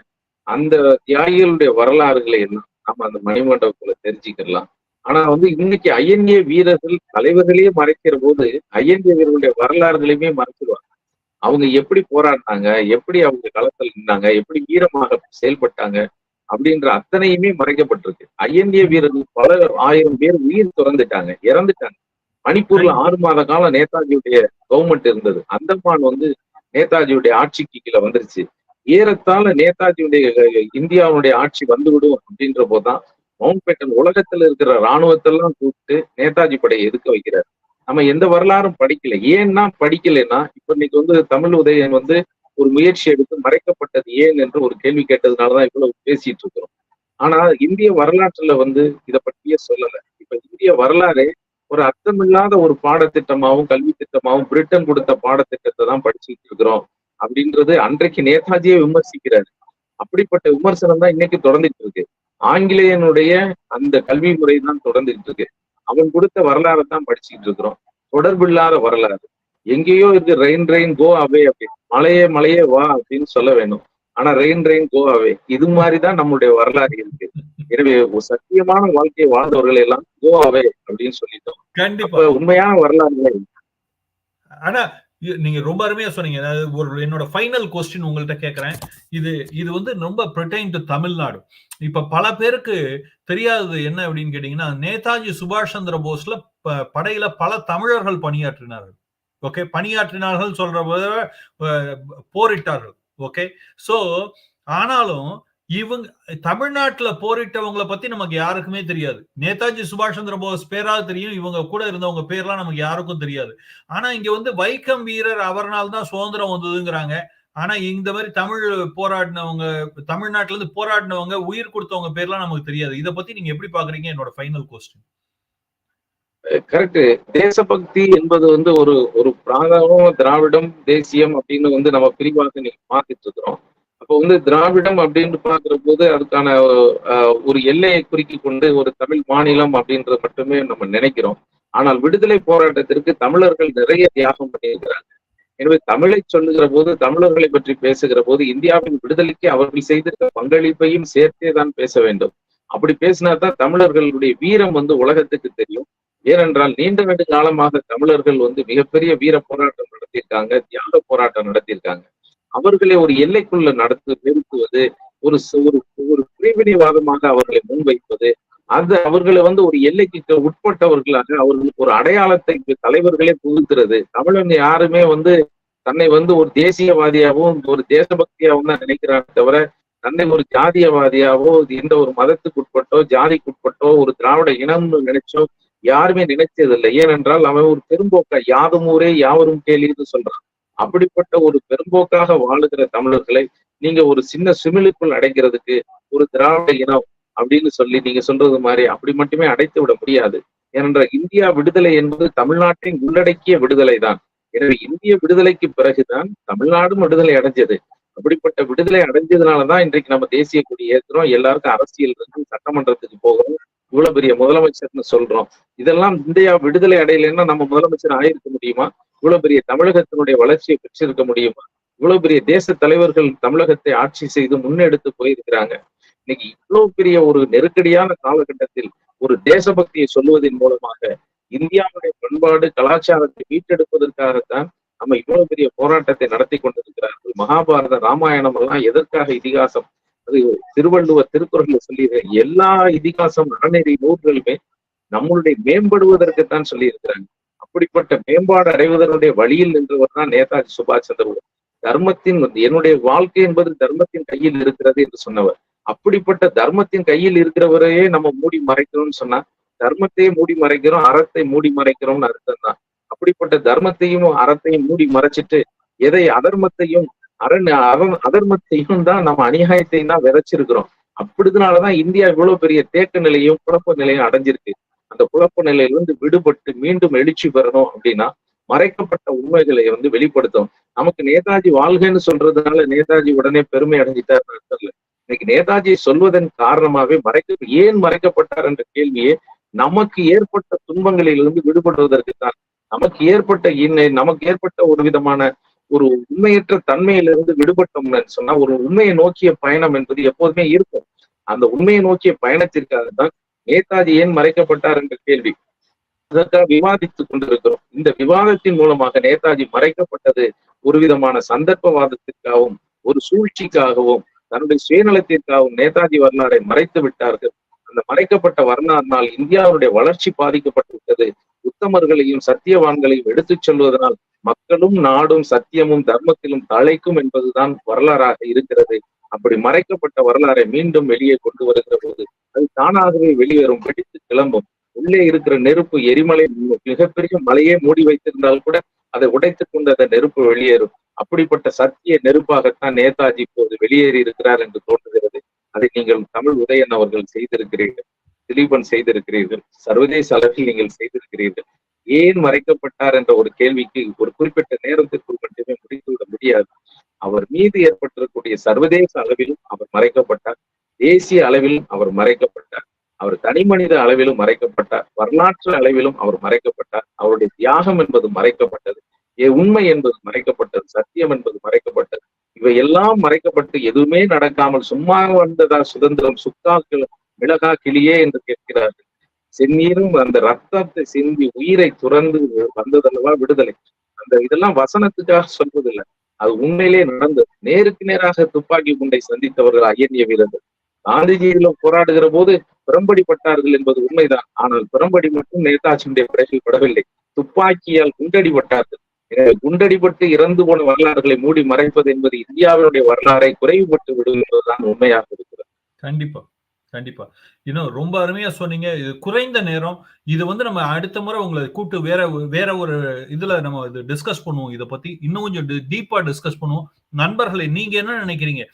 அந்த தியாகிகளுடைய வரலாறுகளை எல்லாம் நம்ம அந்த மணிமண்டபத்துல தெரிஞ்சுக்கலாம் ஆனா வந்து இன்னைக்கு ஐஎன்ஏ வீரர்கள் தலைவர்களையே மறைக்கிற போது ஐஎன்ஏ வீரர்களுடைய வரலாறுகளையுமே மறைச்சிருவாங்க. அவங்க எப்படி போராடினாங்க எப்படி அவங்க களத்தில் நின்னாங்க எப்படி வீரமாக செயல்பட்டாங்க அப்படின்ற அத்தனையுமே மறைக்கப்பட்டிருக்கு. ஐஎன்ஏ வீரர்கள் பல ஆயிரம் பேர் உயிர் துறந்துட்டாங்க இறந்துட்டாங்க. மணிப்பூர்ல ஆறு மாத காலம் நேதாஜியுடைய கவர்மெண்ட் இருந்தது. அந்தமான் வந்து நேதாஜியுடைய ஆட்சிக்கு கீழே வந்துருச்சு. ஏறத்தாழ நேதாஜியுடைய இந்தியாவுடைய ஆட்சி வந்துவிடும் அப்படின்ற போதுதான் மவுண்ட் பேட்டன் உலகத்துல இருக்கிற ராணுவத்தெல்லாம் கூப்பிட்டு நேதாஜி படையை எதுக்க வைக்கிறார்? நம்ம எந்த வரலாறும் படிக்கல. ஏன்னா படிக்கலைன்னா இப்ப இன்னைக்கு வந்து தமிழ் உதயன் வந்து ஒரு முயற்சி எடுத்து மறைக்கப்பட்டது ஏன் என்று ஒரு கேள்வி கேட்டதுனாலதான் இவ்வளவு பேசிட்டு இருக்கிறோம். ஆனா இந்திய வரலாற்றுல வந்து இதை பற்றியே சொல்லல. இப்ப இந்திய வரலாறு ஒரு அர்த்தமில்லாத ஒரு பாடத்திட்டமாவும் கல்வி திட்டமாவும் பிரிட்டன் கொடுத்த பாடத்திட்டத்தை தான் படிச்சுட்டு இருக்கிறோம் அப்படின்றது அன்றைக்கு நேதாஜியே விமர்சிக்கிறாரு. அப்படிப்பட்ட விமர்சனம் தான் இன்னைக்கு தொடர்ந்துட்டு இருக்கு. ஆங்கிலேயனுடைய அந்த கல்வி முறை தான் தொடர்ந்துட்டு இருக்கு. அவன் கொடுத்த வரலாறு தான் படிச்சுட்டு இருக்கிறோம். தொடர்பில்லாத வரலாறு. எங்கேயோ இருக்கு ரெயின் ரெயின் கோ அவே அப்படி. மலையே மலையே வா அப்படின்னு சொல்ல வேணும். ஆனா ரெயின் ரெயின் கோ அவே இது மாதிரிதான் நம்மளுடைய வரலாறு இருக்கு. எனவே சத்தியமான வாழ்க்கையை வாழ்ந்தவர்கள் எல்லாம் கோ அவே அப்படின்னு சொல்லிட்டோம். கண்டிப்பா. உண்மையான வரலாறுகளை ஆனா நீங்க ரொம்ப அருமையா சொன்னீங்க. அதாவது ஒரு என்னோட ஃபைனல் கொஸ்டின் உங்கள்ட்ட கேக்குறேன். இது இது வந்து ரொம்ப பிரட்டைன் டு தமிழ்நாடு. இப்ப பல பேருக்கு தெரியாதது என்ன அப்படின்னு கேட்டீங்கன்னா நேதாஜி சுபாஷ் சந்திர போஸ்ல படையில பல தமிழர்கள் பணியாற்றினார்கள். ஓகே பணியாற்றினார்கள் சொல்ற போது போரிட்டார்கள். ஓகே சோ ஆனாலும் இவங்க தமிழ்நாட்டுல போரிட்டவங்கள பத்தி நமக்கு யாருக்குமே தெரியாது. நேதாஜி சுபாஷ் சந்திர போஸ் பேராது தெரியும் இவங்க கூட இருந்தவங்க பேர்லாம் நமக்கு யாருக்கும் தெரியாது. ஆனா இங்க வந்து வைக்கம் வீரர் அவர்னால் தான் சுதந்திரம் வந்ததுங்கிறாங்க. ஆனா இந்த மாதிரி தமிழ் போராடினவங்க தமிழ்நாட்டுல இருந்து போராடினவங்க உயிர் கொடுத்தவங்க பேர்லாம் நமக்கு தெரியாது. இதை பத்தி நீங்க எப்படி பாக்குறீங்க? என்னோட ஃபைனல் கொஸ்டின் கரெக்ட் தேசபக்தி என்பது வந்து ஒரு ஒரு பிராதகம் திராவிடம் தேசியம் அப்படின்னு வந்து நம்ம பிரிவாக நீங்க பார்த்துட்டு இருக்கிறோம். அப்போ வந்து திராவிடம் அப்படின்னு பாக்குற போது அதுக்கான ஒரு எல்லையை குறிக்கி கொண்டு ஒரு தமிழ் மாநிலம் அப்படின்றது மட்டுமே நம்ம நினைக்கிறோம். ஆனால் விடுதலை போராட்டத்திற்கு தமிழர்கள் நிறைய தியாகம் பண்ணியிருக்கிறாங்க. எனவே தமிழை சொல்லுகிற போது தமிழர்களை பற்றி பேசுகிற போது இந்தியாவின் விடுதலைக்கு அவர்கள் செய்திருக்க பங்களிப்பையும் சேர்த்தே தான் பேச வேண்டும். அப்படி பேசினா தான் தமிழர்களுடைய வீரம் வந்து உலகத்துக்கு தெரியும். ஏனென்றால் நீண்ட நெடு காலமாக தமிழர்கள் வந்து மிகப்பெரிய வீர போராட்டம் நடத்தியிருக்காங்க தியாக போராட்டம் நடத்தியிருக்காங்க. அவர்களை ஒரு எல்லைக்குள்ள நடத்து நிறுத்துவது ஒரு ஒரு ஒரு பிரிவினைவாதமாக அவர்களை முன்வைப்பது அந்த அவர்களை வந்து ஒரு எல்லைக்கு உட்பட்டவர்களாக அவர்களுக்கு ஒரு அடையாளத்தை தலைவர்களே புகுத்துறது. தமிழன் யாருமே வந்து தன்னை வந்து ஒரு தேசியவாதியாகவும் ஒரு தேசபக்தியாகவும் தான் நினைக்கிறாங்க தவிர தன்னை ஒரு ஜாதியவாதியாவோ எந்த ஒரு மதத்துக்கு உட்பட்டோ ஜாதிக்கு உட்பட்டோ ஒரு திராவிட இனம்னு நினைச்சோ யாருமே நினைச்சதில்லை ஏனென்றால் அவன் ஒரு பெரும்போக்கா யாதும் ஊரே யாவரும் கேள்வின்னு சொல்றான். அப்படிப்பட்ட ஒரு பெரும்போக்காக வாழுகிற தமிழர்களை நீங்க ஒரு சின்ன சிமிழுக்குள் அடைக்கிறதுக்கு ஒரு திராவிட இனம் அப்படின்னு சொல்லி நீங்க சொல்றது மாதிரி அப்படி மட்டுமே அடைத்து விட முடியாது. ஏனென்றால் இந்தியா விடுதலை என்பது தமிழ்நாட்டின் உள்ளடக்கிய விடுதலை தான் எனவே இந்திய விடுதலைக்கு பிறகுதான் தமிழ்நாடும் விடுதலை அடைஞ்சது. அப்படிப்பட்ட விடுதலை அடைஞ்சதுனாலதான் இன்றைக்கு நம்ம தேசிய கொடி ஏற்றுறோம் எல்லாருக்கும் அரசியல் இருந்து சட்டமன்றத்துக்கு போகிறோம் இவ்வளவு பெரிய முதலமைச்சர்னு சொல்றோம். இதெல்லாம் இந்தியா விடுதலை அடையலைன்னா நம்ம முதலமைச்சர் ஆயிருக்க முடியுமா? இவ்வளவு பெரிய தமிழகத்தினுடைய வளர்ச்சியை பெற்றிருக்க முடியுமா? இவ்வளவு பெரிய தேச தலைவர்கள் தமிழகத்தை ஆட்சி செய்து முன்னெடுத்து போயிருக்கிறாங்க. இன்னைக்கு இவ்வளவு பெரிய ஒரு நெருக்கடியான காலகட்டத்தில் ஒரு தேசபக்தியை சொல்லுவதன் மூலமாக இந்தியாவுடைய பண்பாடு கலாச்சாரத்தை மீட்டெடுப்பதற்காகத்தான் நம்ம இவ்வளவு பெரிய போராட்டத்தை நடத்தி கொண்டிருக்கிறார்கள். மகாபாரத ராமாயணம் எல்லாம் எதற்காக இதிகாசம்? அது திருவள்ளுவர் திருக்குறள்ல சொல்லி எல்லா இதிகாசம் அறநெறி நூல்களுமே நம்மளுடைய மேம்படுவதற்குத்தான் சொல்லி இருக்கிறாங்க அப்படிப்பட்ட மேம்பாடு அடைவதனுடைய வழியில் நின்றவர் தான் நேதாஜி சுபாஷ் சந்திரபோஸ். தர்மத்தின் என்னுடைய வாழ்க்கை என்பது தர்மத்தின் கையில் இருக்கிறது என்று சொன்னவர். அப்படிப்பட்ட தர்மத்தின் கையில் இருக்கிறவரையே நம்ம மூடி மறைக்கணும்னு சொன்னா தர்மத்தையே மூடி மறைக்கிறோம் அறத்தை மூடி மறைக்கிறோம்னு அர்த்தம் தான் அப்படிப்பட்ட தர்மத்தையும் அறத்தையும் மூடி மறைச்சிட்டு எதை அதர்மத்தையும் அரண் அரண் அதர்மத்தையும் தான் நம்ம அநியாயத்தையும் தான் விதைச்சிருக்கிறோம். அப்படிதுனாலதான் இந்தியா இவ்வளவு பெரிய தேக்க நிலையும் குழப்ப நிலையும் அடைஞ்சிருக்கு. அந்த குழப்ப நிலையிலிருந்து விடுபட்டு மீண்டும் எழுச்சி பெறணும் அப்படின்னா மறைக்கப்பட்ட உண்மைகளை வந்து வெளிப்படுத்தும் நமக்கு நேதாஜி வாழ்கைன்னு சொல்றதுனால நேதாஜி உடனே பெருமை அடைஞ்சிட்டார் தெரியல இன்னைக்கு நேதாஜியை சொல்வதன் காரணமாவே மறைக்க ஏன் மறைக்கப்பட்டார் என்ற கேள்வியே நமக்கு ஏற்பட்ட துன்பங்களிலிருந்து விடுபடுவதற்கு தான் நமக்கு ஏற்பட்ட இன்னை நமக்கு ஏற்பட்ட ஒரு விதமான ஒரு உண்மையற்ற தன்மையிலிருந்து விடுபட்டோம்னு சொன்னா ஒரு உண்மையை நோக்கிய பயணம் என்பது எப்போதுமே இருக்கும். அந்த உண்மையை நோக்கிய பயணத்திற்காக தான் நேதாஜி ஏன் மறைக்கப்பட்டார் என்ற கேள்வி. அதற்காக விவாதித்துக் கொண்டிருக்கிறோம். இந்த விவாதத்தின் மூலமாக நேதாஜி மறைக்கப்பட்டது ஒரு விதமான சந்தர்ப்பவாதத்திற்காகவும் ஒரு சூழ்ச்சிக்காகவும் தன்னுடைய சுயநலத்திற்காகவும் நேதாஜி வரலாறை மறைத்து விட்டார்கள். அந்த மறைக்கப்பட்ட வரலாறினால் இந்தியாவுடைய வளர்ச்சி பாதிக்கப்பட்டுவிட்டது உத்தமர்களையும் சத்தியவான்களையும் எடுத்துச் சொல்வதனால் மக்களும் நாடும் சத்தியமும் தர்மத்திலும் தழைக்கும் என்பதுதான் வரலாறாக இருக்கிறது. அப்படி மறைக்கப்பட்ட வரலாறை மீண்டும் வெளியே கொண்டு வருகிற போது அது தானாகவே வெளியேறும் வெடித்து கிளம்பும். உள்ளே இருக்கிற நெருப்பு எரிமலை மிகப்பெரிய மலையே மூடி வைத்திருந்தால் கூட அதை உடைத்துக் கொண்டு அந்த நெருப்பு வெளியேறும். அப்படிப்பட்ட சத்திய நெருப்பாகத்தான் நேதாஜி இப்போது வெளியேறி இருக்கிறார் என்று தோன்றுகிறது. அதை நீங்கள் தமிழ் உதயன் அவர்கள் செய்திருக்கிறீர்கள். திலீபன் செய்திருக்கிறீர்கள். சர்வதேச அளவில் நீங்கள் செய்திருக்கிறீர்கள். ஏன் மறைக்கப்பட்டார் என்ற ஒரு கேள்விக்கு ஒரு குறிப்பிட்ட நேரத்திற்குள் மட்டுமே முடித்துவிட முடியாது. அவர் மீது ஏற்பட்டிருக்கக்கூடிய சர்வதேச அளவிலும் அவர் மறைக்கப்பட்டார். தேசிய அளவிலும் அவர் மறைக்கப்பட்டார். அவர் தனி மனித அளவிலும் மறைக்கப்பட்டார். வரலாற்று அளவிலும் அவர் மறைக்கப்பட்டார். அவருடைய தியாகம் என்பது மறைக்கப்பட்டது. ஏ உண்மை என்பது மறைக்கப்பட்டது. சத்தியம் என்பது மறைக்கப்பட்டது. இவை எல்லாம் மறைக்கப்பட்டு எதுவுமே நடக்காமல் சும்மா வந்ததா சுதந்திரம் சுக்காக்கள் மிளகா கிளியே என்று கேட்கிறார்கள். செந்நீரும் அந்த ரத்தத்தை சிந்தி உயிரை துறந்து வந்ததல்லவா விடுதலை. அந்த இதெல்லாம் வசனத்துக்காக சொல்வதில்லை. அது உண்மையிலே நடந்தது. நேருக்கு நேராக துப்பாக்கி குண்டை சந்தித்தவர்கள் அயன்ய வீரர்கள். காந்திஜியிலும் போராடுகிற போது பிறம்படிப்பட்டார்கள் என்பது உண்மைதான். ஆனால் பிரம்படி மட்டும் நேதாஜியுடைய படைகள் படவில்லை. துப்பாக்கியால் குண்டடிப்பட்டார்கள் எனவே குண்டடிப்பட்டு இறந்து போன வரலாறுகளை மூடி மறைப்பது என்பது இந்தியாவினுடைய வரலாறை குறைவுபட்டு விடும் என்பதுதான் உண்மையாக இருக்கிறது. கண்டிப்பா. கண்டிப்பா. இன்னும் ரொம்ப அருமையா சொன்னீங்க. இது குறைந்த நேரம். இது வந்து நம்ம அடுத்த முறை உங்களை கூப்பிட்டு வேற வேற ஒரு இதுல நம்ம இது டிஸ்கஸ் பண்ணுவோம் இதை பத்தி. இன்னும் கொஞ்சம் டீப்பா டிஸ்கஸ் பண்ணுவோம். நண்பர்களை நீங்க என்ன நினைக்கிறீங்க?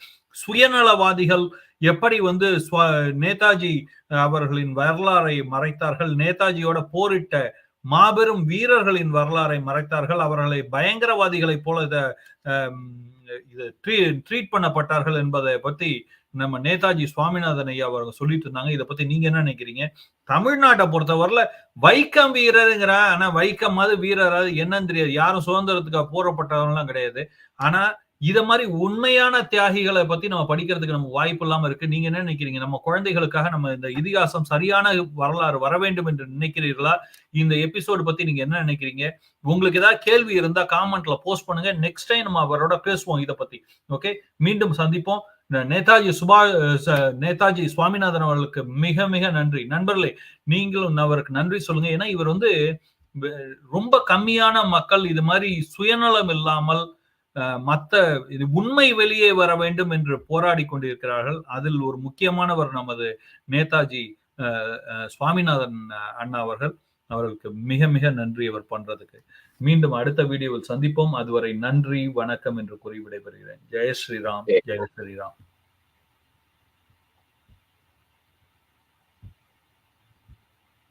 சுயநலவாதிகள் எப்படி வந்து நேதாஜி அவர்களின் வரலாறை மறைத்தார்கள்? நேதாஜியோட போரிட்ட மாபெரும் வீரர்களின் வரலாறை மறைத்தார்கள். அவர்களை பயங்கரவாதிகளைப் போல இதை இது ட்ரீட் பண்ணப்பட்டார்கள் என்பதை பத்தி நம்ம நேதாஜி சுவாமிநாதன் ஐயா அவங்க சொல்லிட்டு இருந்தாங்க. இதை பத்தி நீங்க என்ன நினைக்கிறீங்க? தமிழ்நாட்டை பொறுத்தவரையில வைக்கம் வீரருங்கிற ஆனா வைக்கம் மாதிரி வீரர் என்னன்னு தெரியாது. யாரும் சுதந்திரத்துக்காக போறப்பட்டவங்கலாம் கிடையாது. ஆனா இத மாதிரி உண்மையான தியாகிகளை பத்தி நம்ம படிக்கிறதுக்கு நம்ம வாய்ப்பு இல்லாம இருக்கு. நீங்க என்ன நினைக்கிறீங்க? நம்ம குழந்தைகளுக்காக நம்ம இந்த இதிகாசம் சரியான வரலாறு வர வேண்டும் என்று நினைக்கிறீர்களா? இந்த எபிசோடு பத்தி நீங்க என்ன நினைக்கிறீங்க? உங்களுக்கு ஏதாவது கேள்வி இருந்தா காமெண்ட்ல போஸ்ட் பண்ணுங்க. நெக்ஸ்ட் டைம் நம்ம அவரோட பேசுவோம் இதை பத்தி. ஓகே மீண்டும் சந்திப்போம். நேதாஜி சுபா நேதாஜி சுவாமிநாதன் அவர்களுக்கு மிக மிக நன்றி. நண்பர்களே நீங்களும் அவருக்கு நன்றி சொல்லுங்க. ஏன்னா இவர் வந்து ரொம்ப கம்மியான மக்கள். இது மாதிரி சுயநலம் இல்லாமல் மத்த இது உண்மை வெளியே வர வேண்டும் என்று போராடி கொண்டிருக்கிறார்கள். அதில் ஒரு முக்கியமானவர் நமது நேதாஜி சுவாமிநாதன் அண்ணா அவர்கள். அவர்களுக்கு மிக மிக நன்றி அவர் பண்றதுக்கு. மீண்டும் அடுத்த வீடியோவில் சந்திப்போம். அதுவரை நன்றி வணக்கம் என்று கூறி விடைபெறுகிறேன். ஜெய ஸ்ரீராம். ஜெய ஸ்ரீராம்.